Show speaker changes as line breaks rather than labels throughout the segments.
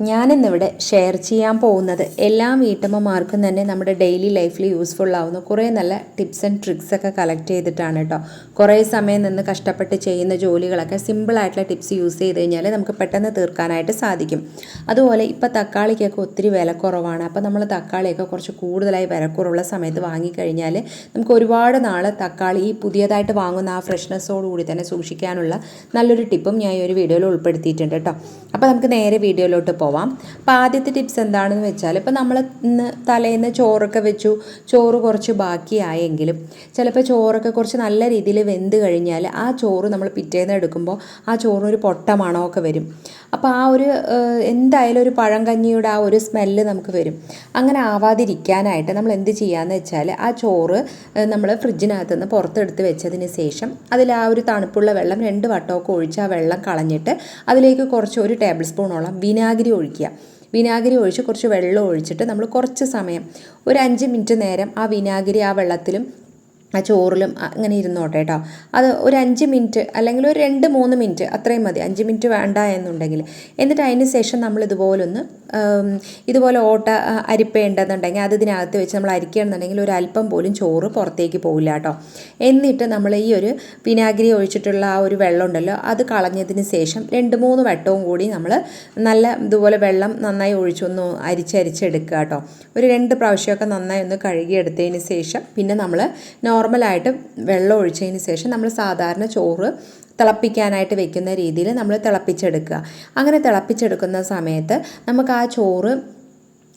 ഞാനിന്നിവിടെ ഷെയർ ചെയ്യാൻ പോകുന്നത് എല്ലാ വീട്ടമ്മമാർക്കും തന്നെ നമ്മുടെ ഡെയിലി ലൈഫിൽ യൂസ്ഫുൾ ആവുന്ന കുറേ നല്ല ടിപ്സ് ആൻഡ് ട്രിക്സ് ഒക്കെ കളക്ട് ചെയ്തിട്ടാണ് കേട്ടോ കുറേ സമയം നിന്ന് കഷ്ടപ്പെട്ട് ചെയ്യുന്ന ജോലികളൊക്കെ സിമ്പിളായിട്ടുള്ള ടിപ്സ് യൂസ് ചെയ്ത് കഴിഞ്ഞാൽ നമുക്ക് പെട്ടെന്ന് തീർക്കാനായിട്ട് സാധിക്കും. അതുപോലെ ഇപ്പോൾ തക്കാളിക്കൊക്കെ ഒത്തിരി വിലക്കുറവാണ് അപ്പോൾ നമ്മൾ തക്കാളിയൊക്കെ കുറച്ച് കൂടുതലായി വിലക്കുറവുള്ള സമയത്ത് വാങ്ങിക്കഴിഞ്ഞാൽ നമുക്ക് ഒരുപാട് നാൾ തക്കാളി ഈ പുതിയതായിട്ട് വാങ്ങുന്ന ആ ഫ്രഷ്നെസ്സോടുകൂടി തന്നെ സൂക്ഷിക്കാനുള്ള നല്ലൊരു ടിപ്പും ഞാൻ ഈ ഒരു വീഡിയോയിൽ ഉൾപ്പെടുത്തിയിട്ടുണ്ട് കേട്ടോ അപ്പോൾ നമുക്ക് നേരെ വീഡിയോയിലോട്ട് പോവാം. അപ്പോൾ ആദ്യത്തെ ടിപ്സ് എന്താണെന്ന് വെച്ചാൽ ഇപ്പോൾ നമ്മൾ ഇന്ന് തലേന്ന് ചോറൊക്കെ വെച്ചു ചോറ് കുറച്ച് ബാക്കിയായെങ്കിലും ചിലപ്പോൾ ചോറൊക്കെ കുറച്ച് നല്ല രീതിയിൽ വെന്ത് കഴിഞ്ഞാൽ ആ ചോറ് നമ്മൾ പിറ്റേന്ന് എടുക്കുമ്പോൾ ആ ചോറിനൊരു പൊട്ട മണമൊക്കെ വരും. അപ്പോൾ ആ ഒരു എന്തായാലും ഒരു പഴം പഴങ്കഞ്ഞിയുടെ ആ ഒരു സ്മെല്ല് നമുക്ക് വരും. അങ്ങനെ ആവാതിരിക്കാനായിട്ട് നമ്മൾ എന്ത് ചെയ്യാന്ന് വെച്ചാൽ ആ ചോറ് നമ്മൾ ഫ്രിഡ്ജിനകത്ത് നിന്ന് പുറത്തെടുത്ത് വെച്ചതിന് ശേഷം അതിൽ ആ ഒരു തണുപ്പുള്ള വെള്ളം രണ്ട് വട്ടമൊക്കെ ഒഴിച്ച് ആ വെള്ളം കളഞ്ഞിട്ട് അതിലേക്ക് കുറച്ച് ഒരു ടേബിൾ സ്പൂണോളം വിനാഗിരി ഒഴിക്കുക. വിനാഗിരി ഒഴിച്ച് കുറച്ച് വെള്ളം ഒഴിച്ചിട്ട് നമ്മൾ കുറച്ച് സമയം ഒരു അഞ്ച് മിനിറ്റ് നേരം ആ വിനാഗിരി ആ വെള്ളത്തിലും ആ ചോറിലും അങ്ങനെ ഇരുന്നോട്ടെ കേട്ടോ അത് ഒരു അഞ്ച് മിനിറ്റ് അല്ലെങ്കിൽ ഒരു രണ്ട് മൂന്ന് മിനിറ്റ് അത്രയും മതി. അഞ്ച് മിനിറ്റ് വേണ്ട എന്നുണ്ടെങ്കിൽ. എന്നിട്ട് അതിന് ശേഷം നമ്മൾ ഇതുപോലൊന്ന് ഇതുപോലെ ഓട്ട അരിപ്പേണ്ടതുണ്ടെങ്കിൽ അത് ഇതിനകത്ത് വെച്ച് നമ്മൾ അരിക്കുകയാണെന്നുണ്ടെങ്കിൽ ഒരു അല്പം പോലും ചോറ് പുറത്തേക്ക് പോകില്ല കേട്ടോ എന്നിട്ട് നമ്മൾ ഈ ഒരു വിനാഗിരി ഒഴിച്ചിട്ടുള്ള ആ ഒരു വെള്ളം ഉണ്ടല്ലോ അത് കളഞ്ഞതിന് ശേഷം രണ്ട് മൂന്ന് വട്ടവും കൂടി നമ്മൾ നല്ല ഇതുപോലെ വെള്ളം നന്നായി ഒഴിച്ചൊന്ന് അരിച്ചരിച്ചെടുക്കുക കേട്ടോ ഒരു രണ്ട് പ്രാവശ്യമൊക്കെ നന്നായി ഒന്ന് കഴുകിയെടുത്തതിന് ശേഷം പിന്നെ നമ്മൾ നോർമലായിട്ട് വെള്ളം ഒഴിച്ചതിന് ശേഷം നമ്മൾ സാധാരണ ചോറ് തിളപ്പിക്കാനായിട്ട് വെക്കുന്ന രീതിയിൽ നമ്മൾ തിളപ്പിച്ചെടുക്കുക. അങ്ങനെ തിളപ്പിച്ചെടുക്കുന്ന സമയത്ത് നമുക്ക് ആ ചോറ്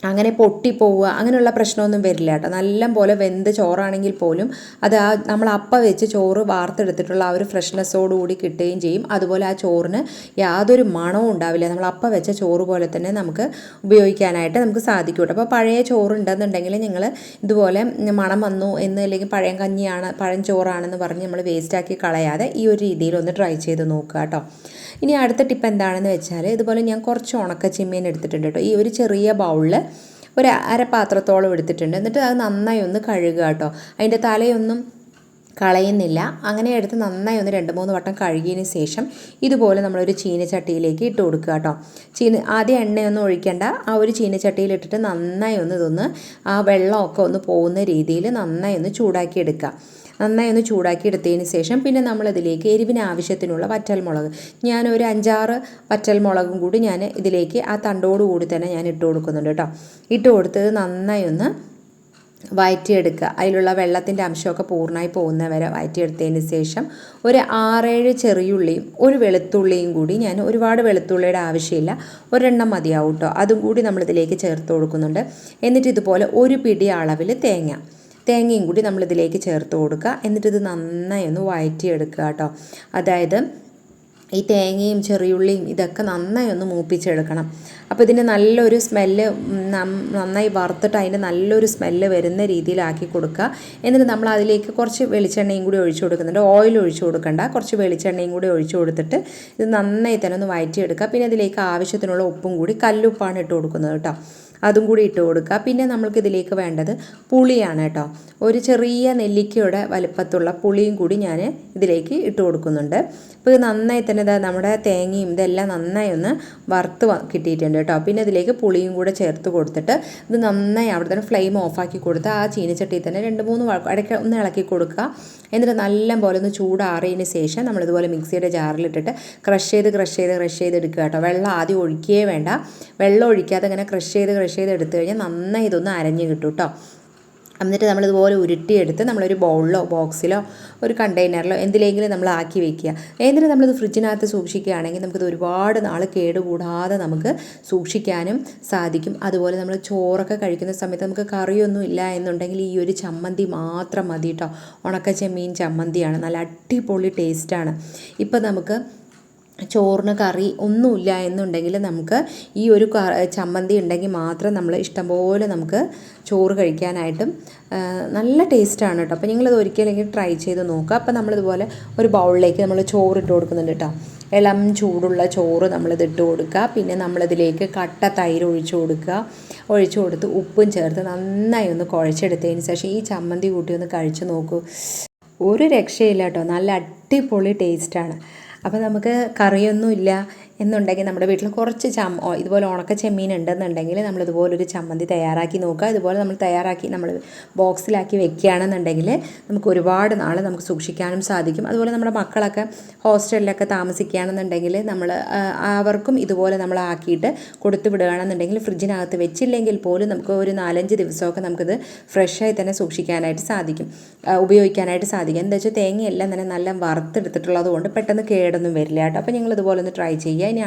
അങ്ങനെ പൊട്ടിപ്പോവുക അങ്ങനെയുള്ള പ്രശ്നമൊന്നും വരില്ല കേട്ടോ. നല്ല പോലെ വെന്ത് ചോറാണെങ്കിൽ പോലും അത് ആ നമ്മൾ അപ്പ വെച്ച് ചോറ് വാർത്തെടുത്തിട്ടുള്ള ആ ഒരു ഫ്രഷ്നെസ്സോടുകൂടി കിട്ടുകയും ചെയ്യും. അതുപോലെ ആ ചോറിന് യാതൊരു മണവും ഉണ്ടാവില്ല. നമ്മൾ അപ്പ വെച്ച ചോറ് പോലെ തന്നെ നമുക്ക് ഉപയോഗിക്കാനായിട്ട് നമുക്ക് സാധിക്കും കേട്ടോ. അപ്പോൾ പഴയ ചോറ് ഉണ്ടെന്നുണ്ടെങ്കിൽ നിങ്ങൾ ഇതുപോലെ മണം വന്നു എന്ന് അല്ലെങ്കിൽ പഴയ കഞ്ഞിയാണ് പഴം ചോറാണെന്ന് പറഞ്ഞ് നമ്മൾ വേസ്റ്റാക്കി കളയാതെ ഈ ഒരു രീതിയിൽ ഒന്ന് ട്രൈ ചെയ്ത് നോക്കുക കേട്ടോ. ഇനി അടുത്ത ടിപ്പ് എന്താണെന്ന് വെച്ചാൽ ഇതുപോലെ ഞാൻ കുറച്ച് ഉണക്ക ചിമ്മീൻ എടുത്തിട്ടുണ്ട് കേട്ടോ. ഈ ഒരു ചെറിയ ബൗളിൽ ഒരു അരപാത്രത്തോളം എടുത്തിട്ടുണ്ട്. എന്നിട്ട് അത് നന്നായി ഒന്ന് കഴുകുക കേട്ടോ. അതിന്റെ തലയൊന്നും കളയുന്നില്ല. അങ്ങനെ എടുത്ത് നന്നായി ഒന്ന് രണ്ട് മൂന്ന് വട്ടം കഴുകിയതിന് ശേഷം ഇതുപോലെ നമ്മളൊരു ചീനച്ചട്ടിയിലേക്ക് ഇട്ട് കൊടുക്കുക കേട്ടോ. ചീന ആദ്യം എണ്ണയൊന്നും ഒഴിക്കേണ്ട. ആ ഒരു ചീനച്ചട്ടിയിൽ ഇട്ടിട്ട് നന്നായി ഒന്ന് ഇതൊന്ന് ആ വെള്ളമൊക്കെ ഒന്ന് പോകുന്ന രീതിയിൽ നന്നായി ഒന്ന് ചൂടാക്കി എടുക്കുക. നന്നായി ഒന്ന് ചൂടാക്കി എടുത്തതിന് ശേഷം പിന്നെ നമ്മളതിലേക്ക് എരിവിന് ആവശ്യത്തിനുള്ള വറ്റൽമുളക്. ഞാൻ ഒരു അഞ്ചാറ് വറ്റൽമുളകും കൂടി ഞാൻ ഇതിലേക്ക് ആ തണ്ടോടുകൂടി തന്നെ ഞാൻ ഇട്ട് കൊടുക്കുന്നുണ്ട് കേട്ടോ. ഇട്ട് കൊടുത്തത് നന്നായി ഒന്ന് വയറ്റിയെടുക്കുക. അതിലുള്ള വെള്ളത്തിന്റെ അംശമൊക്കെ പൂർണമായി പോകുന്നവരെ വയറ്റിയെടുത്തതിന് ശേഷം ഒരു ആറേഴ് ചെറിയുള്ളിയും ഒരു വെളുത്തുള്ളിയും കൂടി ഞാൻ ഒരുപാട് വെളുത്തുള്ളിയുടെ ആവശ്യമില്ല. ഒരെണ്ണം മതിയാവും കേട്ടോ. അതും കൂടി നമ്മളിതിലേക്ക് ചേർത്ത് കൊടുക്കുന്നുണ്ട്. എന്നിട്ട് ഇതുപോലെ ഒരു പിടി അളവിൽ തേങ്ങ. തേങ്ങയും കൂടി നമ്മളിതിലേക്ക് ചേർത്ത് കൊടുക്കുക. എന്നിട്ടിത് നന്നായി ഒന്ന് വഴറ്റിയെടുക്കുക കേട്ടോ. അതായത് ഈ തേങ്ങയും ചെറിയുള്ളിയും ഇതൊക്കെ നന്നായി ഒന്ന് മൂപ്പിച്ചെടുക്കണം. അപ്പോൾ ഇതിന് നല്ലൊരു സ്മെല്ല് നന്നായി വറുത്തിട്ട് അതിന്റെ നല്ലൊരു സ്മെല്ല് വരുന്ന രീതിയിലാക്കി കൊടുക്കുക. എന്നിട്ട് നമ്മൾ അതിലേക്ക് കുറച്ച് വെളിച്ചെണ്ണയും കൂടി ഒഴിച്ചു കൊടുക്കുന്നുണ്ട്. ഓയിൽ ഒഴിച്ചു കൊടുക്കണ്ട. കുറച്ച് വെളിച്ചെണ്ണയും കൂടി ഒഴിച്ചു കൊടുത്തിട്ട് ഇത് നന്നായി തന്നെ ഒന്ന് വഴറ്റിയെടുക്കുക. പിന്നെ അതിലേക്ക് ആവശ്യത്തിനുള്ള ഉപ്പും കൂടി കല്ലുപ്പാണ് ഇട്ട് കൊടുക്കുന്നത് കേട്ടോ. അതും കൂടി ഇട്ട് കൊടുക്കുക. പിന്നെ നമ്മൾക്ക് ഇതിലേക്ക് വേണ്ടത് പുളിയാണ് കേട്ടോ. ഒരു ചെറിയ നെല്ലിക്കയുടെ വലുപ്പത്തുള്ള പുളിയും കൂടി ഞാൻ ഇതിലേക്ക് ഇട്ട് കൊടുക്കുന്നുണ്ട്. അപ്പോൾ ഇത് നന്നായി തന്നെ ഇതാ നമ്മുടെ തേങ്ങയും ഇതെല്ലാം നന്നായി ഒന്ന് വറുത്ത് കിട്ടിയിട്ടുണ്ട് കേട്ടോ. പിന്നെ ഇതിലേക്ക് പുളിയും കൂടെ ചേർത്ത് കൊടുത്തിട്ട് ഇത് നന്നായി അവിടെ തന്നെ ഫ്ലെയിം ഓഫാക്കി കൊടുത്ത് ആ ചീനച്ചട്ടിയിൽ തന്നെ രണ്ട് മൂന്ന് ഇടയ്ക്ക് ഒന്ന് ഇളക്കി കൊടുക്കുക. എന്നിട്ട് നല്ല പോലെ ഒന്ന് ചൂടാറിയതിന് ശേഷം നമ്മളിതുപോലെ മിക്സിയുടെ ജാറിലിട്ടിട്ട് ക്രഷ് ചെയ്ത് ക്രഷ് ചെയ്ത് ക്രഷ് ചെയ്ത് എടുക്കുക കേട്ടോ. വെള്ളം ആദ്യം ഒഴിക്കുകയേ വേണ്ട. വെള്ളം ഒഴിക്കാതെ ഇങ്ങനെ ക്രഷ് ചെയ്ത് ക്രഷ് ചെയ്ത് എടുത്തു കഴിഞ്ഞാൽ നന്നായി ഇതൊന്ന് അരഞ്ഞ് കിട്ടും കേട്ടോ എന്നിട്ട് നമ്മളിതുപോലെ ഉരുട്ടിയെടുത്ത് നമ്മളൊരു ബൗളിലോ ബോക്സിലോ ഒരു കണ്ടെയ്നറിലോ എന്തിലെങ്കിലും നമ്മൾ ആക്കി വെക്കുക. എന്നിട്ട് നമ്മളിത് ഫ്രിഡ്ജിനകത്ത് സൂക്ഷിക്കുകയാണെങ്കിൽ നമുക്കിത് ഒരുപാട് നാൾ കേടുകൂടാതെ നമുക്ക് സൂക്ഷിക്കാനും സാധിക്കും. അതുപോലെ നമ്മൾ ചോറൊക്കെ കഴിക്കുന്ന സമയത്ത് നമുക്ക് കറിയൊന്നും ഇല്ല എന്നുണ്ടെങ്കിൽ ഈ ഒരു ചമ്മന്തി മാത്രം മതി കേട്ടോ ഉണക്ക ചെമ്മീൻ ചമ്മന്തിയാണ്. നല്ല അടിപൊളി ടേസ്റ്റാണ് ഇപ്പം നമുക്ക് ചോറിന് കറി ഒന്നുമില്ല എന്നുണ്ടെങ്കിൽ നമുക്ക് ഈ ഒരു ചമ്മന്തി ഉണ്ടെങ്കിൽ മാത്രം നമ്മൾ ഇഷ്ടംപോലെ നമുക്ക് ചോറ് കഴിക്കാനായിട്ടും നല്ല ടേസ്റ്റാണ് കേട്ടോ. അപ്പോൾ നിങ്ങളിത് ഒരിക്കലെങ്കിൽ ട്രൈ ചെയ്ത് നോക്കുക അപ്പോൾ നമ്മളിതുപോലെ ഒരു ബൗളിലേക്ക് നമ്മൾ ചോറ് ഇട്ട് കൊടുക്കുന്നുണ്ട് കേട്ടോ. ഇളം ചൂടുള്ള ചോറ് നമ്മളിത് ഇട്ട് കൊടുക്കുക. പിന്നെ നമ്മളിതിലേക്ക് കട്ട തൈര് ഒഴിച്ചു കൊടുക്കുക. ഒഴിച്ചു കൊടുത്ത് ഉപ്പും ചേർത്ത് നന്നായി ഒന്ന് കുഴച്ചെടുത്തതിന് ശേഷം ഈ ചമ്മന്തി കൂട്ടി ഒന്ന് കഴിച്ചു നോക്കൂ. ഒരു രക്ഷയില്ല കേട്ടോ. നല്ല അടിപൊളി ടേസ്റ്റാണ് അപ്പോൾ നമുക്ക് കറിയൊന്നുമില്ല. എന്നുണ്ടെങ്കിൽ നമ്മുടെ വീട്ടിൽ കുറച്ച് ചമ്മ ഇതുപോലെ ഉണക്ക ചെമ്മീൻ ഉണ്ടെന്നുണ്ടെങ്കിൽ നമ്മൾ ഇതുപോലൊരു ചമ്മന്തി തയ്യാറാക്കി നോക്കുക. ഇതുപോലെ നമ്മൾ തയ്യാറാക്കി നമ്മൾ ബോക്സിലാക്കി വെക്കുകയാണെന്നുണ്ടെങ്കിൽ നമുക്ക് ഒരുപാട് നാൾ നമുക്ക് സൂക്ഷിക്കാനും സാധിക്കും. അതുപോലെ നമ്മുടെ മക്കളൊക്കെ ഹോസ്റ്റലിലൊക്കെ താമസിക്കുകയാണെന്നുണ്ടെങ്കിൽ നമ്മൾ അവർക്കും ഇതുപോലെ നമ്മൾ ആക്കിയിട്ട് കൊടുത്തു വിടുകയാണെന്നുണ്ടെങ്കിൽ ഫ്രിഡ്ജിനകത്ത് വെച്ചില്ലെങ്കിൽ പോലും നമുക്ക് ഒരു നാലഞ്ച് ദിവസമൊക്കെ നമുക്കിത് ഫ്രഷായി തന്നെ സൂക്ഷിക്കാനായിട്ട് സാധിക്കും. ഉപയോഗിക്കാനായിട്ട് സാധിക്കും. എന്താ വെച്ചാൽ തേങ്ങയെല്ലാം തന്നെ നല്ല വറുത്തെടുത്തിട്ടുള്ളത് കൊണ്ട് പെട്ടെന്ന് കേടൊന്നും വരില്ല കേട്ടോ. അപ്പോൾ നിങ്ങൾ ഇതുപോലെ ഒന്ന് ട്രൈ ചെയ്യുക. ഇനി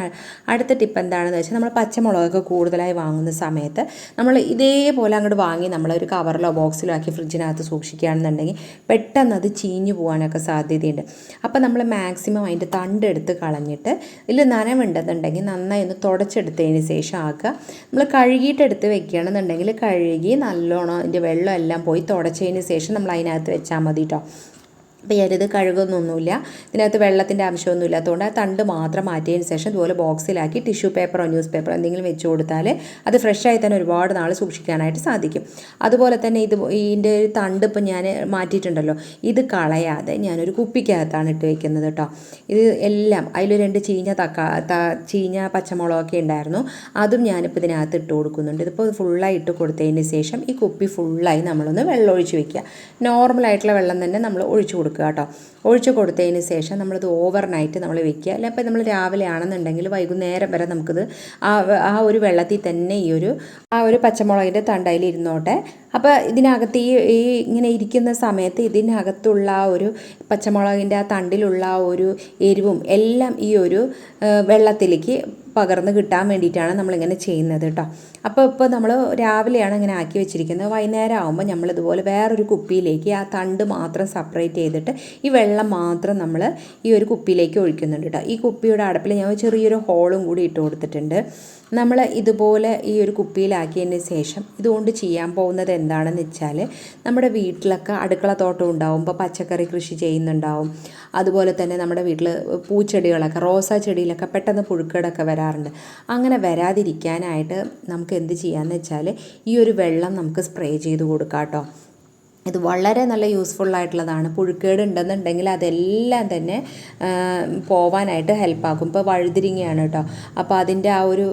അടുത്ത ടിപ്പ് എന്താണെന്ന് വെച്ചാൽ നമ്മൾ പച്ചമുളകൊക്കെ കൂടുതലായി വാങ്ങുന്ന സമയത്ത് നമ്മൾ ഇതേപോലെ അങ്ങോട്ട് വാങ്ങി നമ്മളൊരു കവറിലോ ബോക്സിലോ ആക്കി ഫ്രിഡ്ജിനകത്ത് സൂക്ഷിക്കുകയാണെന്നുണ്ടെങ്കിൽ പെട്ടെന്ന് അത് ചീഞ്ഞു പോകാനൊക്കെ സാധ്യതയുണ്ട്. അപ്പോൾ നമ്മൾ മാക്സിമം അതിന്റെ തണ്ടെടുത്ത് കളഞ്ഞിട്ട് ഇതിൽ നനവുണ്ടെന്നുണ്ടെങ്കിൽ നന്നായി ഒന്ന് തുടച്ചെടുത്തതിന് ശേഷം ആക്കുക. നമ്മൾ കഴുകിയിട്ടെടുത്ത് വെക്കുകയാണെന്നുണ്ടെങ്കിൽ കഴുകി നല്ലോണം അതിന്റെ വെള്ളം എല്ലാം പോയി തുടച്ചതിന് ശേഷം നമ്മൾ അതിനകത്ത് വെച്ചാൽ മതി കേട്ടോ അപ്പോൾ ഞാനിത് കഴുകുന്നൊന്നുമില്ല ഇതിനകത്ത് വെള്ളത്തിന്റെ ആവശ്യമൊന്നും ഇല്ലാത്തതുകൊണ്ട് ആ തണ്ട് മാത്രം മാറ്റിയതിന് ശേഷം ഇതുപോലെ ബോക്സിലാക്കി ടിഷ്യൂ പേപ്പറോ ന്യൂസ് പേപ്പറോ എന്തെങ്കിലും വെച്ച് കൊടുത്താൽ അത് ഫ്രഷായി തന്നെ ഒരുപാട് നാൾ സൂക്ഷിക്കാനായിട്ട് സാധിക്കും. അതുപോലെ തന്നെ ഇത് ഇതിന്റെ ഒരു തണ്ട് ഇപ്പം ഞാൻ മാറ്റിയിട്ടുണ്ടല്ലോ. ഇത് കളയാതെ ഞാനൊരു കുപ്പിക്കകത്താണ് ഇട്ട് വെക്കുന്നത് കേട്ടോ ഇത് എല്ലാം അതിൽ രണ്ട് ചീഞ്ഞ തക്കാ ചീഞ്ഞ പച്ചമുളകൊക്കെ ഉണ്ടായിരുന്നു. അതും ഞാനിപ്പോൾ ഇതിനകത്ത് ഇട്ട് കൊടുക്കുന്നുണ്ട്. ഇതിപ്പോൾ ഫുള്ളായി ഇട്ട് കൊടുത്തതിന് ശേഷം ഈ കുപ്പി ഫുള്ളായി നമ്മളൊന്ന് വെള്ളം ഒഴിച്ച് വെക്കുക നോർമലായിട്ടുള്ള വെള്ളം തന്നെ നമ്മൾ ഒഴിച്ച് കൊടുക്കുക കേട്ടോ. ഒഴിച്ച് കൊടുത്തതിന് ശേഷം നമ്മളിത് ഓവർ നൈറ്റ് നമ്മൾ വെക്കുക. അല്ല അപ്പോൾ നമ്മൾ രാവിലെ ആണെന്നുണ്ടെങ്കിൽ വൈകുന്നേരം വരെ നമുക്കിത് ആ ആ ഒരു വെള്ളത്തിൽ തന്നെ ഈ ഒരു ആ ഒരു പച്ചമുളകിന്റെ തണ്ടയിൽ ഇരുന്നോട്ടെ. അപ്പോൾ ഇതിനകത്ത് ഈ ഈ ഇങ്ങനെ ഇരിക്കുന്ന സമയത്ത് ഇതിനകത്തുള്ള ആ ഒരു പച്ചമുളകിന്റെ ആ തണ്ടിലുള്ള ആ ഒരു എരിവും എല്ലാം ഈ ഒരു വെള്ളത്തിലേക്ക് പകർന്ന് കിട്ടാൻ വേണ്ടിയിട്ടാണ് നമ്മളിങ്ങനെ ചെയ്യുന്നത് കേട്ടോ. അപ്പോൾ ഇപ്പോൾ നമ്മൾ രാവിലെയാണ് അങ്ങനെ ആക്കി വെച്ചിരിക്കുന്നത്. വൈകുന്നേരം ആകുമ്പോൾ നമ്മൾ ഇതുപോലെ വേറൊരു കുപ്പിയിലേക്ക് ആ തണ്ട് മാത്രം സെപ്പറേറ്റ് ചെയ്തിട്ട് ഈ വെള്ളം മാത്രം നമ്മൾ ഈ ഒരു കുപ്പിയിലേക്ക് ഒഴിക്കുന്നുണ്ട് കേട്ടോ ഈ കുപ്പിയുടെ അടപ്പിൽ ഞാൻ ചെറിയൊരു ഹോളും കൂടി ഇട്ട് കൊടുത്തിട്ടുണ്ട്. നമ്മൾ ഇതുപോലെ ഈ ഒരു കുപ്പിയിലാക്കിയതിന് ശേഷം ഇതുകൊണ്ട് ചെയ്യാൻ പോകുന്നത് എന്താണെന്ന് വെച്ചാൽ നമ്മുടെ വീട്ടിലൊക്കെ അടുക്കള തോട്ടം ഉണ്ടാവും ഇപ്പോൾ പച്ചക്കറി കൃഷി ചെയ്യുന്നുണ്ടാവും. അതുപോലെ തന്നെ നമ്മുടെ വീട്ടിൽ പൂച്ചെടികളൊക്കെ റോസാ ചെടിയിലൊക്കെ പെട്ടെന്ന് പുഴുക്കേടൊക്കെ വരാറുണ്ട്. അങ്ങനെ വരാതിരിക്കാനായിട്ട് നമുക്ക് എന്ത് ചെയ്യാമെന്ന് വെച്ചാൽ ഈ ഒരു വെള്ളം നമുക്ക് സ്പ്രേ ചെയ്ത് കൊടുക്കാം കേട്ടോ ഇത് വളരെ നല്ല യൂസ്ഫുൾ ആയിട്ടുള്ളതാണ്. പുഴുക്കേട് ഉണ്ടെന്നുണ്ടെങ്കിൽ അതെല്ലാം തന്നെ പോവാനായിട്ട് ഹെൽപ്പാക്കും ഇപ്പോൾ വഴുതിരിങ്ങയാണ് കേട്ടോ അപ്പോൾ അതിന്റെ ആ ഒരു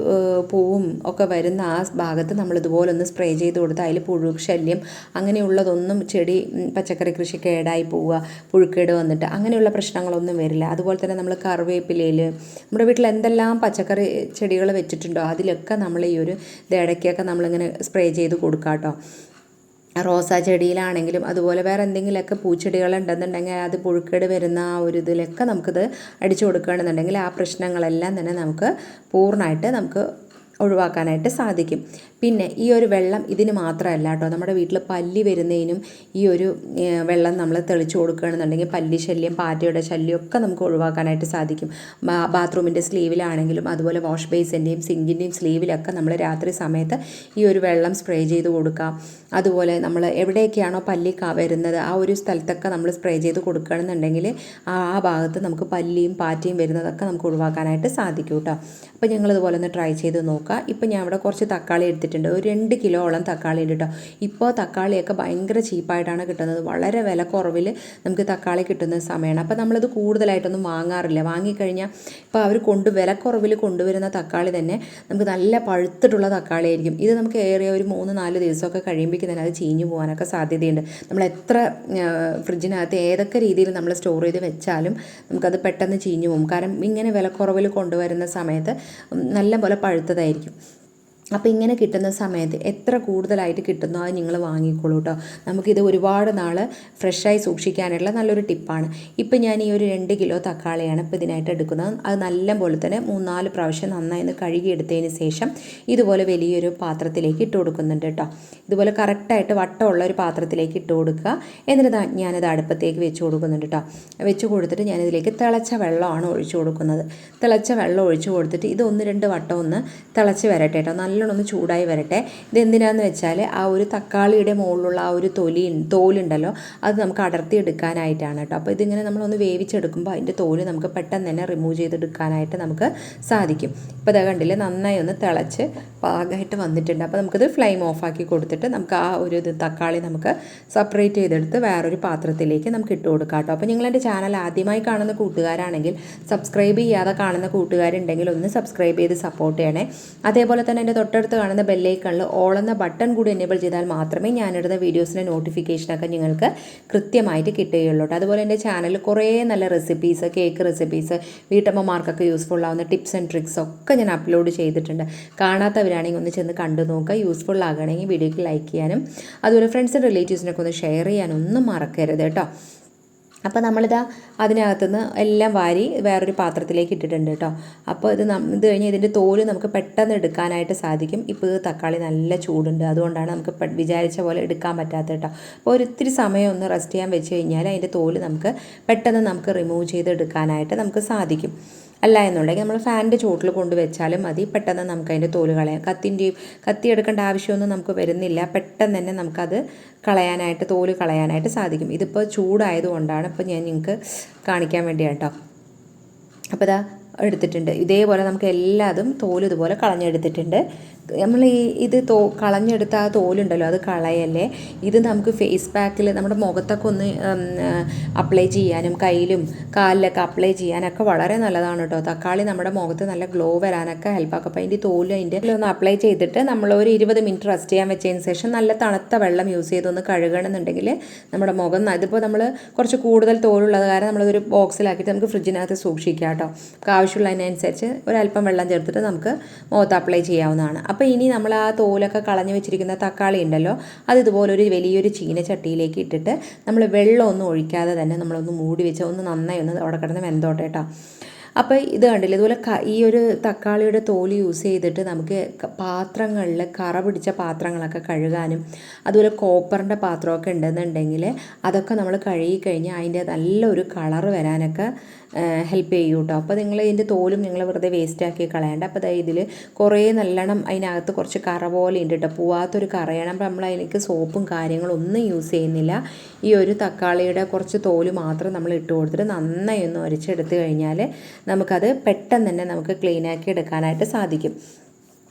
പൂവും ഒക്കെ വരുന്ന ആ ഭാഗത്ത് നമ്മൾ ഇതുപോലെ ഒന്ന് സ്പ്രേ ചെയ്ത് കൊടുത്ത് അതിൽ പുഴു ശല്യം അങ്ങനെയുള്ളതൊന്നും ചെടി പച്ചക്കറി കൃഷി കേടായി പോവുക പുഴുക്കേട് വന്നിട്ട് അങ്ങനെയുള്ള പ്രശ്നങ്ങളൊന്നും വരില്ല. അതുപോലെ തന്നെ നമ്മൾ കറിവേപ്പിലയിൽ നമ്മുടെ വീട്ടിൽ എന്തെല്ലാം പച്ചക്കറി ചെടികൾ വെച്ചിട്ടുണ്ടോ അതിലൊക്കെ നമ്മൾ ഈ ഒരു ഇടയ്ക്കൊക്കെ നമ്മളിങ്ങനെ സ്പ്രേ ചെയ്ത് കൊടുക്കാം കേട്ടോ റോസാ ചെടിയിലാണെങ്കിലും അതുപോലെ വേറെ എന്തെങ്കിലുമൊക്കെ പൂച്ചെടികൾ ഉണ്ടെന്നുണ്ടെങ്കിൽ അത് പുഴുക്കേട് വരുന്ന ആ ഒരു ഇതിലൊക്കെ നമുക്കിത് അടിച്ചു കൊടുക്കുകയാണെന്നുണ്ടെങ്കിൽ ആ പ്രശ്നങ്ങളെല്ലാം തന്നെ നമുക്ക് പൂർണമായിട്ട് നമുക്ക് ഒഴിവാക്കാനായിട്ട് സാധിക്കും. പിന്നെ ഈ ഒരു വെള്ളം ഇതിന് മാത്രമല്ല കേട്ടോ. നമ്മുടെ വീട്ടിൽ പല്ലി വരുന്നതിനും ഈ ഒരു വെള്ളം നമ്മൾ തെളിച്ച് കൊടുക്കുകയാണെന്നുണ്ടെങ്കിൽ പല്ലി ശല്യം പാറ്റയുടെ ശല്യം ഒക്കെ നമുക്ക് ഒഴിവാക്കാനായിട്ട് സാധിക്കും. ബാത്റൂമിന്റെ സ്ലീവിലാണെങ്കിലും അതുപോലെ വാഷ് ബേസിന്റെയും സിങ്കിന്റെയും സ്ലീവിലൊക്കെ നമ്മൾ രാത്രി സമയത്ത് ഈ ഒരു വെള്ളം സ്പ്രേ ചെയ്ത് കൊടുക്കാം. അതുപോലെ നമ്മൾ എവിടെയൊക്കെയാണോ പല്ലി വരുന്നത് ആ ഒരു സ്ഥലത്തൊക്കെ നമ്മൾ സ്പ്രേ ചെയ്ത് കൊടുക്കുകയാണെന്നുണ്ടെങ്കിൽ ആ ഭാഗത്ത് നമുക്ക് പല്ലിയും പാറ്റയും വരുന്നതൊക്കെ നമുക്ക് ഒഴിവാക്കാനായിട്ട് സാധിക്കും കേട്ടോ. അപ്പോൾ ഞങ്ങളിതുപോലെ ഒന്ന് ട്രൈ ചെയ്ത് നോക്കുക. ഇപ്പോൾ ഞാൻ ഇവിടെ കുറച്ച് തക്കാളി എടുത്തിട്ടുണ്ട്. ഒരു രണ്ട് കിലോളം തക്കാളി ഉണ്ട് കേട്ടോ ഇപ്പോൾ തക്കാളിയൊക്കെ ഭയങ്കര ചീപ്പായിട്ടാണ് കിട്ടുന്നത്. വളരെ വില കുറവിൽ നമുക്ക് തക്കാളി കിട്ടുന്ന സമയമാണ് അപ്പോൾ നമ്മളത് കൂടുതലായിട്ടൊന്നും വാങ്ങാറില്ല. വാങ്ങിക്കഴിഞ്ഞാൽ ഇപ്പോൾ അവർ കൊണ്ട് വില കുറവിൽ കൊണ്ടുവരുന്ന തക്കാളി തന്നെ നമുക്ക് നല്ല പഴുത്തിട്ടുള്ള തക്കാളി ആയിരിക്കും ഇത് നമുക്ക് ഏറിയ ഒരു മൂന്ന് നാല് ദിവസമൊക്കെ കഴിയുമ്പോഴേക്കും തന്നെ അത് ചീഞ്ഞു പോകാനൊക്കെ സാധ്യതയുണ്ട്. നമ്മൾ എത്ര ഫ്രിഡ്ജിനകത്ത് ഏതൊക്കെ രീതിയിൽ നമ്മൾ സ്റ്റോർ ചെയ്ത് വെച്ചാലും നമുക്കത് പെട്ടെന്ന് ചീഞ്ഞു പോകും. കാരണം ഇങ്ങനെ വിലക്കുറവിൽ കൊണ്ടുവരുന്ന സമയത്ത് നല്ല പോലെ പഴുത്തതായിരിക്കും. ആയിരിക്കും. അപ്പോൾ ഇങ്ങനെ കിട്ടുന്ന സമയത്ത് എത്ര കൂടുതലായിട്ട് കിട്ടുന്നോ അത് നിങ്ങൾ വാങ്ങിക്കോളൂ കേട്ടോ നമുക്കിത് ഒരുപാട് നാൾ ഫ്രഷായി സൂക്ഷിക്കാനുള്ള നല്ലൊരു ടിപ്പാണ്. ഇപ്പം ഞാൻ ഈ ഒരു രണ്ട് കിലോ തക്കാളിയാണ് ഇപ്പോൾ ഇതിനായിട്ട് എടുക്കുന്നത്. അത് നല്ല പോലെ തന്നെ മൂന്നാൽ പ്രാവശ്യം നന്നായി ഒന്ന് കഴുകിയെടുത്തതിന് ശേഷം ഇതുപോലെ വലിയൊരു പാത്രത്തിലേക്ക് ഇട്ട് കൊടുക്കുന്നുണ്ട് കേട്ടോ ഇതുപോലെ കറക്റ്റായിട്ട് വട്ടമുള്ള ഒരു പാത്രത്തിലേക്ക് ഇട്ട് കൊടുക്കുക. എന്നിട്ട് ഞാനത് അടുപ്പത്തേക്ക് വെച്ച് കൊടുക്കുന്നുണ്ട് കേട്ടോ വെച്ച് കൊടുത്തിട്ട് ഞാനിതിലേക്ക് തിളച്ച വെള്ളമാണ് ഒഴിച്ചു കൊടുക്കുന്നത്. തിളച്ച വെള്ളം ഒഴിച്ചു കൊടുത്തിട്ട് ഇത് ഒന്ന് രണ്ട് വട്ടം ഒന്ന് തിളച്ച് വരട്ടെ കേട്ടോ നല്ല നല്ലോണം ഒന്ന് ചൂടായി വരട്ടെ. ഇതെന്തിനാന്ന് വെച്ചാൽ ആ ഒരു തക്കാളിയുടെ മുകളിലുള്ള ആ ഒരു തൊലി തോലുണ്ടല്ലോ അത് നമുക്ക് അടർത്തി എടുക്കാനായിട്ടാണ് കേട്ടോ. അപ്പോൾ ഇതിങ്ങനെ നമ്മളൊന്ന് വേവിച്ചെടുക്കുമ്പോൾ അതിന്റെ തോൽ നമുക്ക് പെട്ടെന്ന് തന്നെ റിമൂവ് ചെയ്തെടുക്കാനായിട്ട് നമുക്ക് സാധിക്കും. ഇപ്പോൾ ഇതാ കണ്ടില്ലേ നന്നായി ഒന്ന് തിളച്ച് പാകമായിട്ട് വന്നിട്ടുണ്ട്. അപ്പോൾ നമുക്കിത് ഫ്ലെയിം ഓഫാക്കി കൊടുത്തിട്ട് നമുക്ക് ആ ഒരു ഇത് തക്കാളി നമുക്ക് സെപ്പറേറ്റ് ചെയ്തെടുത്ത് വേറൊരു പാത്രത്തിലേക്ക് നമുക്ക് ഇട്ട് കൊടുക്കാം കേട്ടോ. അപ്പോൾ നിങ്ങളെന്റെ ചാനൽ ആദ്യമായി കാണുന്ന കൂട്ടുകാരാണെങ്കിൽ സബ്സ്ക്രൈബ് ചെയ്യാതെ കാണുന്ന കൂട്ടുകാരുണ്ടെങ്കിൽ ഒന്ന് സബ്സ്ക്രൈബ് ചെയ്ത് സപ്പോർട്ട് ചെയ്യണേ. അതേപോലെ തന്നെ എന്റെ തൊട്ടടുത്ത് കാണുന്ന ബെല്ലൈക്കണിൽ ഓൾ എന്ന ബട്ടൺ കൂടി എനേബിൾ ചെയ്താൽ മാത്രമേ ഞാനിടുന്ന വീഡിയോസിന്റെ നോട്ടിഫിക്കേഷനൊക്കെ നിങ്ങൾക്ക് കൃത്യമായിട്ട് കിട്ടുകയുള്ളൂ അതുപോലെ എന്റെ ചാനലിൽ കുറേ നല്ല റെസിപ്പീസ് കേക്ക് റെസിപ്പീസ് വീട്ടമ്മമാർക്കൊക്കെ യൂസ്ഫുൾ ആവുന്ന ടിപ്സ് ആൻഡ് ട്രിക്സ് ഒക്കെ ഞാൻ അപ്ലോഡ് ചെയ്തിട്ടുണ്ട്. കാണാത്തവരാണെങ്കിൽ ഒന്ന് ചെന്ന് കണ്ടു നോക്കുക. യൂസ്ഫുൾ ആകണമെങ്കിൽ വീഡിയോക്ക് ലൈക്ക് ചെയ്യാനും അതുപോലെ ഫ്രണ്ട്സ് റിലേറ്റീവ്സിനൊക്കെ ഒന്ന് ഷെയർ ചെയ്യാനൊന്നും മറക്കരുത് കേട്ടോ. അപ്പോൾ നമ്മളിതാ അതിനകത്തുനിന്ന് എല്ലാം വാരി വേറൊരു പാത്രത്തിലേക്ക് ഇട്ടിട്ടുണ്ട് കേട്ടോ അപ്പോൾ ഇത് ഇത് കഴിഞ്ഞ് ഇതിന്റെ തോൽ നമുക്ക് പെട്ടെന്ന് എടുക്കാനായിട്ട് സാധിക്കും. ഇപ്പോൾ ഇത് തക്കാളി നല്ല ചൂടുണ്ട്. അതുകൊണ്ടാണ് നമുക്ക് വിചാരിച്ച പോലെ എടുക്കാൻ പറ്റാത്ത കേട്ടോ അപ്പോൾ ഒരിത്തിരി സമയം ഒന്ന് റെസ്റ്റ് ചെയ്യാൻ വെച്ച് കഴിഞ്ഞാൽ അതിന്റെ തോൽ നമുക്ക് പെട്ടെന്ന് നമുക്ക് റിമൂവ് ചെയ്ത് എടുക്കാനായിട്ട് നമുക്ക് സാധിക്കും. അല്ല എന്നുണ്ടെങ്കിൽ നമ്മൾ ഫാനിന്റെ ചോട്ടിൽ കൊണ്ട് വെച്ചാലും മതി. പെട്ടെന്ന് നമുക്ക് അതിന്റെ തോൽ കളയാം. കത്തിന്റെയും കത്തി എടുക്കേണ്ട ആവശ്യമൊന്നും നമുക്ക് വരുന്നില്ല. പെട്ടെന്ന് തന്നെ നമുക്കത് കളയാനായിട്ട് തോൽ കളയാനായിട്ട് സാധിക്കും. ഇതിപ്പോൾ ചൂടായതുകൊണ്ടാണ് ഇപ്പോൾ ഞാൻ നിങ്ങൾക്ക് കാണിക്കാൻ വേണ്ടിയാണ് കേട്ടോ. അപ്പോൾ ഇതാ എടുത്തിട്ടുണ്ട്. ഇതേപോലെ നമുക്ക് എല്ലാതും തോൽ ഇതുപോലെ കളഞ്ഞെടുത്തിട്ടുണ്ട്. നമ്മൾ ഈ ഇത് തോ കളഞ്ഞെടുത്ത ആ തോലുണ്ടല്ലോ അത് കളയല്ലേ? ഇത് നമുക്ക് ഫേസ് പാക്കിൽ നമ്മുടെ മുഖത്തൊക്കെ ഒന്ന് അപ്ലൈ ചെയ്യാനും കയ്യിലും കാലിലൊക്കെ അപ്ലൈ ചെയ്യാനൊക്കെ വളരെ നല്ലതാണ് കേട്ടോ. തക്കാളി നമ്മുടെ മുഖത്ത് നല്ല ഗ്ലോ വരാനൊക്കെ ഹെൽപ്പാക്കും അപ്പോൾ അതിന്റെ തോൽ അതിന്റെ ഒന്ന് അപ്ലൈ ചെയ്തിട്ട് നമ്മൾ ഒരു ഇരുപത് മിനിറ്റ് റെസ്റ്റ് ചെയ്യാൻ വെച്ചതിന് ശേഷം നല്ല തണുത്ത വെള്ളം യൂസ് ചെയ്തൊന്ന് കഴുകണമെന്നുണ്ടെങ്കിൽ നമ്മുടെ മുഖം അതിപ്പോൾ നമ്മൾ കുറച്ച് കൂടുതൽ തോലുള്ളത് കാരണം നമ്മളതൊരു ബോക്സിലാക്കിയിട്ട് നമുക്ക് ഫ്രിഡ്ജിനകത്ത് സൂക്ഷിക്കാം കേട്ടോ. നമുക്ക് ആവശ്യമുള്ളതിനനുസരിച്ച് ഒരല്പം വെള്ളം ചേർത്തിട്ട് നമുക്ക് മുഖത്ത് അപ്ലൈ ചെയ്യാവുന്നതാണ്. അപ്പോൾ ഇനി നമ്മൾ ആ തോലൊക്കെ കളഞ്ഞു വെച്ചിരിക്കുന്ന തക്കാളി ഉണ്ടല്ലോ അത് ഇതുപോലെ ഒരു വലിയൊരു ചീനച്ചട്ടിയിലേക്ക് ഇട്ടിട്ട് നമ്മൾ വെള്ളമൊന്നും ഒഴിക്കാതെ തന്നെ നമ്മളൊന്ന് മൂടി വെച്ച് ഒന്ന് നന്നായി ഒന്ന് അവിടെ കിടന്ന് വെന്തോട്ടെ കേട്ടോ അപ്പോൾ ഇത് കണ്ടില്ലേ ഇതുപോലെ ക- ഈ ഒരു തക്കാളിയുടെ തോൽ യൂസ് ചെയ്തിട്ട് നമുക്ക് പാത്രങ്ങളിൽ കറ പിടിച്ച പാത്രങ്ങളൊക്കെ കഴുകാനും അതുപോലെ കോപ്പറിന്റെ പാത്രമൊക്കെ ഉണ്ടെന്നുണ്ടെങ്കിൽ അതൊക്കെ നമ്മൾ കഴുകി കഴിഞ്ഞാൽ അതിന്റെ നല്ലൊരു കളറ് വരാനൊക്കെ ഹെൽപ്പ് ചെയ്യും കേട്ടോ അപ്പോൾ നിങ്ങൾ ഇതിന്റെ തോലും നിങ്ങൾ വെറുതെ വേസ്റ്റാക്കി കളയണ്ട. അപ്പോൾ അതായത് ഇതിൽ കുറേ നല്ലോണം അതിനകത്ത് കുറച്ച് കറ പോലെ ഉണ്ട് കേട്ടോ പോവാത്തൊരു കറയാണ്. അപ്പോൾ നമ്മൾ അതിലേക്ക് സോപ്പും കാര്യങ്ങളും ഒന്നും യൂസ് ചെയ്യുന്നില്ല. ഈ ഒരു തക്കാളിയുടെ കുറച്ച് തോൽ മാത്രം നമ്മൾ ഇട്ട് കൊടുത്തിട്ട് നന്നായി ഒന്ന് ഉരച്ചെടുത്ത് കഴിഞ്ഞാൽ നമുക്കത് പെട്ടെന്ന് തന്നെ നമുക്ക് ക്ലീനാക്കി എടുക്കാനായിട്ട് സാധിക്കും.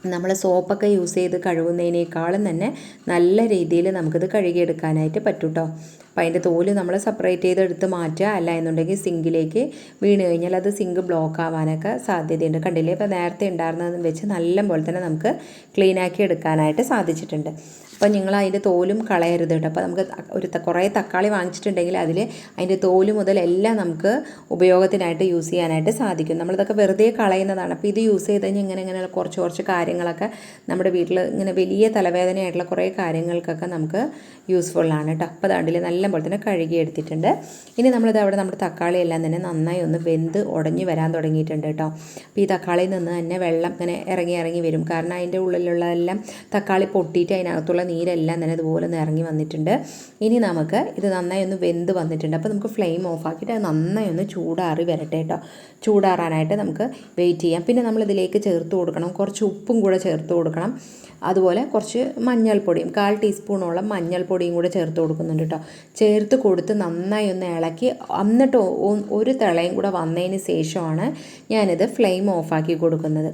നമ്മൾ സോപ്പൊക്കെ യൂസ് ചെയ്ത് കഴുകുന്നതിനേക്കാളും തന്നെ നല്ല രീതിയിൽ നമുക്കിത് കഴുകിയെടുക്കാനായിട്ട് പറ്റും കേട്ടോ അപ്പോൾ അതിന്റെ തോൽ നമ്മൾ സെപ്പറേറ്റ് ചെയ്ത് എടുത്ത് മാറ്റുക. അല്ല എന്നുണ്ടെങ്കിൽ സിങ്കിലേക്ക് വീണ് കഴിഞ്ഞാൽ അത് സിങ്ക് ബ്ലോക്ക് ആവാനൊക്കെ സാധ്യതയുണ്ട്. കണ്ടില്ലേ? ഇപ്പോൾ നേരത്തെ ഉണ്ടായിരുന്നതെന്ന് വെച്ച് നല്ല പോലെ തന്നെ നമുക്ക് ക്ലീനാക്കി എടുക്കാനായിട്ട് സാധിച്ചിട്ടുണ്ട്. അപ്പോൾ നിങ്ങൾ അതിന്റെ തോലും കളയരുത് കേട്ടോ. അപ്പോൾ നമുക്ക് ഒരു കുറേ തക്കാളി വാങ്ങിച്ചിട്ടുണ്ടെങ്കിൽ അതിൽ അതിന്റെ തോൽ മുതൽ എല്ലാം നമുക്ക് ഉപയോഗത്തിനായിട്ട് യൂസ് ചെയ്യാനായിട്ട് സാധിക്കും. നമ്മളിതൊക്കെ വെറുതെ കളയുന്നതാണ്. അപ്പോൾ ഇത് യൂസ് ചെയ്ത് കഴിഞ്ഞാൽ ഇങ്ങനെ ഇങ്ങനെയുള്ള കുറച്ച് കുറച്ച് കാര്യങ്ങളൊക്കെ നമ്മുടെ വീട്ടിൽ ഇങ്ങനെ വലിയ തലവേദനയായിട്ടുള്ള കുറേ കാര്യങ്ങൾക്കൊക്കെ നമുക്ക് യൂസ്ഫുള്ളാണ് കേട്ടോ. അപ്പോൾ അതാണ്ടിൽ നല്ല പോലെ തന്നെ കഴുകി എടുത്തിട്ടുണ്ട് ഇനി നമ്മളിത് അവിടെ നമ്മുടെ തക്കാളി എല്ലാം തന്നെ നന്നായി ഒന്ന് വെന്ത് ഉടഞ്ഞു വരാൻ തുടങ്ങിയിട്ടുണ്ട് കേട്ടോ. അപ്പോൾ ഈ തക്കാളിയിൽ നിന്ന് തന്നെ വെള്ളം ഇങ്ങനെ ഇറങ്ങി ഇറങ്ങി വരും. കാരണം അതിന്റെ ഉള്ളിലുള്ളതെല്ലാം തക്കാളി പൊട്ടിയിട്ട് അതിനകത്തുള്ള നീരെല്ലാം തന്നെ ഇതുപോലെ ഒന്ന് ഇറങ്ങി വന്നിട്ടുണ്ട്. ഇനി നമുക്ക് ഇത് നന്നായി ഒന്ന് വെന്ത് വന്നിട്ടുണ്ട്. അപ്പോൾ നമുക്ക് ഫ്ലെയിം ഓഫ് ആക്കിയിട്ട് അത് നന്നായി ഒന്ന് ചൂടാറി വരട്ടെ കേട്ടോ ചൂടാറാനായിട്ട് നമുക്ക് വെയിറ്റ് ചെയ്യാം. പിന്നെ നമ്മളിതിലേക്ക് ചേർത്ത് കൊടുക്കണം. കുറച്ച് ഉപ്പും കൂടെ ചേർത്ത് കൊടുക്കണം. അതുപോലെ കുറച്ച് മഞ്ഞൾപ്പൊടിയും കാൽ ടീസ്പൂണോളം മഞ്ഞൾപ്പൊടിയും കൂടെ ചേർത്ത് കൊടുക്കുന്നുണ്ട് കേട്ടോ ചേർത്ത് കൊടുത്ത് നന്നായി ഒന്ന് ഇളക്കി എന്നിട്ട് ഒരു തിളയും കൂടെ വന്നതിന് ശേഷമാണ് ഞാനിത് ഫ്ലെയിം ഓഫാക്കി കൊടുക്കുന്നത്.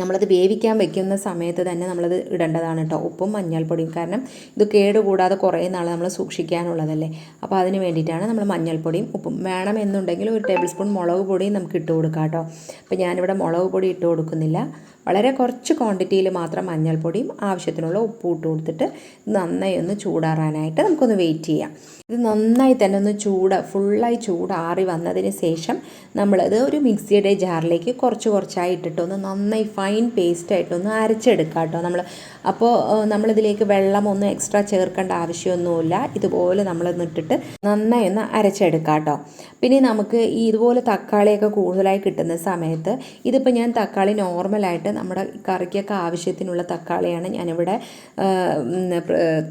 നമ്മളത് വേവിക്കാൻ വെക്കുന്ന സമയത്ത് തന്നെ നമ്മളത് ഇടേണ്ടതാണ് കേട്ടോ. ഉപ്പും മഞ്ഞൾപ്പൊടിയും. കാരണം ഇത് കേടുകൂടാതെ കുറേ നാൾ നമ്മൾ സൂക്ഷിക്കാനുള്ളതല്ലേ. അപ്പോൾ അതിന് വേണ്ടിയിട്ടാണ് നമ്മൾ മഞ്ഞൾപ്പൊടിയും ഉപ്പും. വേണമെന്നുണ്ടെങ്കിൽ ഒരു ടേബിൾ സ്പൂൺ മുളക് പൊടിയും നമുക്ക് ഇട്ട് കൊടുക്കാം കേട്ടോ. അപ്പോൾ ഞാനിവിടെ മുളക് പൊടി ഇട്ട് കൊടുക്കുന്നില്ല. വളരെ കുറച്ച് ക്വാണ്ടിറ്റിയിൽ മാത്രം മഞ്ഞൾപ്പൊടിയും ആവശ്യത്തിനുള്ള ഉപ്പും ഇട്ട് കൊടുത്തിട്ട് നന്നായി ഒന്ന് ചൂടാറാനായിട്ട് നമുക്കൊന്ന് വെയിറ്റ് ചെയ്യാം. ഇത് നന്നായി തന്നെ ഒന്ന് ചൂട് ഫുള്ളായി ചൂടാറി വന്നതിന് ശേഷം നമ്മളത് ഒരു മിക്സിയുടെ ജാറിലേക്ക് കുറച്ച് കുറച്ചായി ഇട്ടിട്ടൊന്ന് നന്നായി ഫൈൻ പേസ്റ്റായിട്ടൊന്ന് അരച്ചെടുക്കാം കേട്ടോ നമ്മൾ അപ്പോൾ നമ്മളിതിലേക്ക് വെള്ളമൊന്നും എക്സ്ട്രാ ചേർക്കേണ്ട ആവശ്യമൊന്നുമില്ല. ഇതുപോലെ നമ്മൾ നിട്ടിട്ട് നന്നായി ഒന്ന് അരച്ചെടുക്കാം കേട്ടോ പിന്നെ നമുക്ക് ഈ ഇതുപോലെ തക്കാളിയൊക്കെ കൂടുതലായി കിട്ടുന്ന സമയത്ത് ഇതിപ്പോൾ ഞാൻ തക്കാളി നോർമലായിട്ട് നമ്മുടെ കറിക്കൊക്കെ ആവശ്യത്തിനുള്ള തക്കാളിയാണ് ഞാനിവിടെ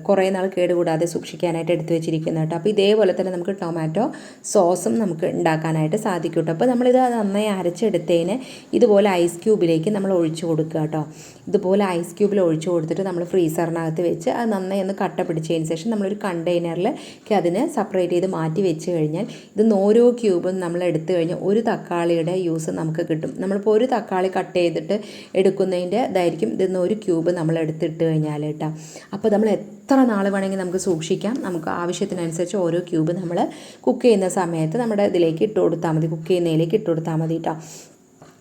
കുറേ നാൾ കേടുകൂടാതെ സൂക്ഷിക്കാനായിട്ട് എടുത്തു വെച്ചിരിക്കുന്നത് കേട്ടോ അപ്പോൾ ഇതേപോലെ തന്നെ നമുക്ക് ടൊമാറ്റോ സോസും നമുക്ക് ഉണ്ടാക്കാനായിട്ട് സാധിക്കും കേട്ടോ അപ്പോൾ നമ്മളിത് നന്നായി അരച്ചെടുത്തതിന് ഇതുപോലെ ഐസ് ക്യൂബിലേക്ക് നമ്മൾ ഒഴിച്ചു കൊടുക്കുക കേട്ടോ ഇതുപോലെ ഐസ് ക്യൂബിൽ ഒഴിച്ചു കൊടുത്തിട്ട് നമ്മൾ ഫ്രീസറിനകത്ത് വെച്ച് അത് നന്നായി ഒന്ന് കട്ട പിടിച്ചതിന് ശേഷം നമ്മളൊരു കണ്ടെയ്നറിലേക്ക് അതിനെ സെപ്പറേറ്റ് ചെയ്ത് മാറ്റി വെച്ച് കഴിഞ്ഞാൽ ഇത് ഓരോ ക്യൂബും നമ്മൾ എടുത്തു കഴിഞ്ഞാൽ ഒരു തക്കാളിയുടെ യൂസ് നമുക്ക് കിട്ടും. നമ്മളിപ്പോൾ ഒരു തക്കാളി കട്ട് ചെയ്തിട്ട് എടുക്കുന്നതിന്റെ ഇതായിരിക്കും ഇതിന്ന് ഒരു ക്യൂബ് നമ്മൾ എടുത്തിട്ട് കഴിഞ്ഞാൽ കേട്ടോ. അപ്പോൾ നമ്മൾ എത്ര നാൾ വേണമെങ്കിൽ നമുക്ക് സൂക്ഷിക്കാം. നമുക്ക് ആവശ്യത്തിനനുസരിച്ച് ഓരോ ക്യൂബ് നമ്മൾ കുക്ക് ചെയ്യുന്ന സമയത്ത് നമ്മുടെ ഇതിലേക്ക് ഇട്ട് കൊടുത്താൽ മതി. കുക്ക് ചെയ്യുന്നതിലേക്ക് ഇട്ട് കൊടുത്താൽ മതി കേട്ടോ.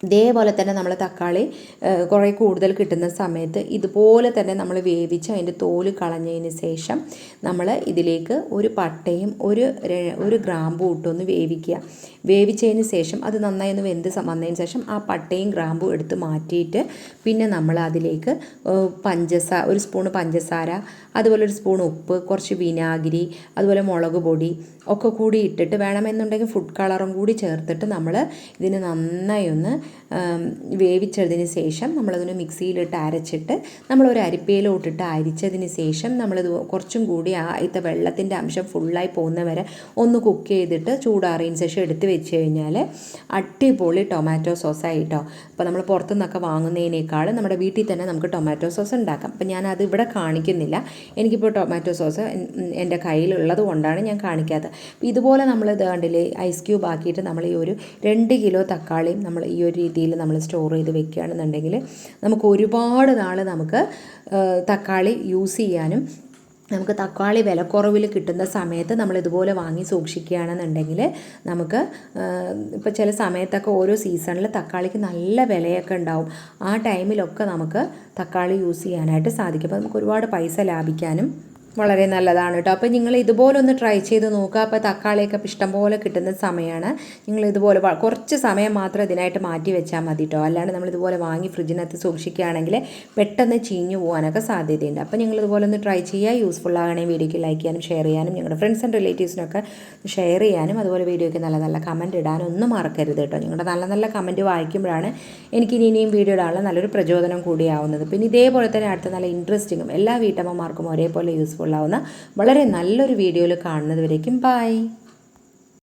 ഇതേപോലെ തന്നെ നമ്മൾ തക്കാളി കുറേ കൂടുതൽ കിട്ടുന്ന സമയത്ത് ഇതുപോലെ തന്നെ നമ്മൾ വേവിച്ച് അതിന്റെ തോൽ കളഞ്ഞതിന് ശേഷം നമ്മൾ ഇതിലേക്ക് ഒരു പട്ടയും ഒരു ഒരു ഗ്രാമ്പും ഇട്ടൊന്ന് വേവിക്കുക. വേവിച്ചതിന് ശേഷം അത് നന്നായി ഒന്ന് വെന്ത് വന്നതിന് ശേഷം ആ പട്ടയും ഗ്രാമ്പും എടുത്ത് മാറ്റിയിട്ട് പിന്നെ നമ്മൾ അതിലേക്ക് പഞ്ചസാര ഒരു സ്പൂണ് പഞ്ചസാര അതുപോലെ ഒരു സ്പൂൺ ഉപ്പ് കുറച്ച് വിനാഗിരി അതുപോലെ മുളക് പൊടി ഒക്കെ കൂടി ഇട്ടിട്ട് വേണമെന്നുണ്ടെങ്കിൽ ഫുഡ് കളറും കൂടി ചേർത്തിട്ട് നമ്മൾ ഇതിനെ നന്നായി ഒന്ന് വേവിച്ചതിന് ശേഷം നമ്മളതിന് മിക്സിയിലിട്ട് അരച്ചിട്ട് നമ്മളൊരു അരിപ്പയിലോട്ടിട്ട് അരിച്ചതിന് ശേഷം നമ്മളിത് കുറച്ചും കൂടി ആ ഇത്ത വെള്ളത്തിന്റെ അംശം ഫുള്ളായി പോകുന്ന വരെ ഒന്ന് കുക്ക് ചെയ്തിട്ട് ചൂടാറിയതിന് ശേഷം എടുത്ത് വെച്ച് കഴിഞ്ഞാൽ അടിപൊളി ടൊമാറ്റോ സോസായിട്ടോ. അപ്പോൾ നമ്മൾ പുറത്തുനിന്നൊക്കെ വാങ്ങുന്നതിനേക്കാൾ നമ്മുടെ വീട്ടിൽ തന്നെ നമുക്ക് ടൊമാറ്റോ സോസ് ഉണ്ടാക്കാം. അപ്പോൾ ഞാനത് ഇവിടെ കാണിക്കുന്നില്ല. എനിക്കിപ്പോൾ ടൊമാറ്റോ സോസ് എന്റെ കയ്യിലുള്ളത് കൊണ്ടാണ് ഞാൻ കാണിക്കാത്തത്. അപ്പോൾ ഇതുപോലെ നമ്മൾ ഇത് കണ്ടില്ലേ ഐസ് ക്യൂബ് ആക്കിയിട്ട് നമ്മൾ ഈ ഒരു രണ്ട് കിലോ തക്കാളിയും നമ്മൾ ഈ ഒരു രീതിയിൽ നമ്മൾ സ്റ്റോർ ചെയ്ത് വെക്കുകയാണെന്നുണ്ടെങ്കിൽ നമുക്ക് ഒരുപാട് നാൾ നമുക്ക് തക്കാളി യൂസ് ചെയ്യാനും നമുക്ക് തക്കാളി വിലക്കുറവിൽ കിട്ടുന്ന സമയത്ത് നമ്മൾ ഇതുപോലെ വാങ്ങി സൂക്ഷിക്കുകയാണെന്നുണ്ടെങ്കിൽ നമുക്ക് ഇപ്പോൾ ചില സമയത്തൊക്കെ ഓരോ സീസണിൽ തക്കാളിക്ക് നല്ല വിലയൊക്കെ ഉണ്ടാവും. ആ ടൈമിലൊക്കെ നമുക്ക് തക്കാളി യൂസ് ചെയ്യാനായിട്ട് സാധിക്കും. അപ്പോൾ നമുക്ക് ഒരുപാട് പൈസ ലാഭിക്കാനും വളരെ നല്ലതാണ് കേട്ടോ. അപ്പോൾ നിങ്ങൾ ഇതുപോലെ ഒന്ന് ട്രൈ ചെയ്ത് നോക്കുക. അപ്പോൾ തക്കാളിയൊക്കെ ഇഷ്ടംപോലെ കിട്ടുന്ന സമയമാണ് നിങ്ങൾ ഇതുപോലെ കുറച്ച് സമയം മാത്രം ഇതിനായിട്ട് മാറ്റി വെച്ചാൽ മതി കേട്ടോ. അല്ലാണ്ട് നമ്മൾ ഇതുപോലെ വാങ്ങി ഫ്രിഡ്ജിനകത്ത് സൂക്ഷിക്കുകയാണെങ്കിൽ പെട്ടെന്ന് ചീഞ്ഞു പോകാനൊക്കെ സാധ്യതയുണ്ട്. അപ്പോൾ നിങ്ങൾ ഇതുപോലെ ഒന്ന് ട്രൈ ചെയ്യുക. യൂസ്ഫുൾ ആകണേ വീഡിയോയ്ക്ക് ലൈക്ക് ചെയ്യാനും ഷെയർ ചെയ്യാനും നിങ്ങളുടെ ഫ്രണ്ട്സ് ആൻഡ് റിലേറ്റീവ്സിനൊക്കെ ഷെയർ ചെയ്യാനും അതുപോലെ വീഡിയോയ്ക്ക് നല്ല നല്ല കമന്റ് ഇടാനും ഒന്നും മറക്കരുത് കേട്ടോ. നിങ്ങളുടെ നല്ല നല്ല കമന്റ് വായിക്കുമ്പോഴാണ് എനിക്ക് ഇനി ഇനിയും വീഡിയോ ഇടാനുള്ള നല്ലൊരു പ്രചോദനം കൂടിയാവുന്നത് പിന്നെ ഇതേപോലെ തന്നെ അടുത്ത നല്ല ഇൻട്രസ്റ്റിങ്ങും എല്ലാ വീട്ടമ്മമാർക്കും ഒരേപോലെ യൂസ്ഫുൾ ആവുന്ന വളരെ നല്ലൊരു വീഡിയോയിൽ കാണുന്നത് വരേക്കും ബൈ.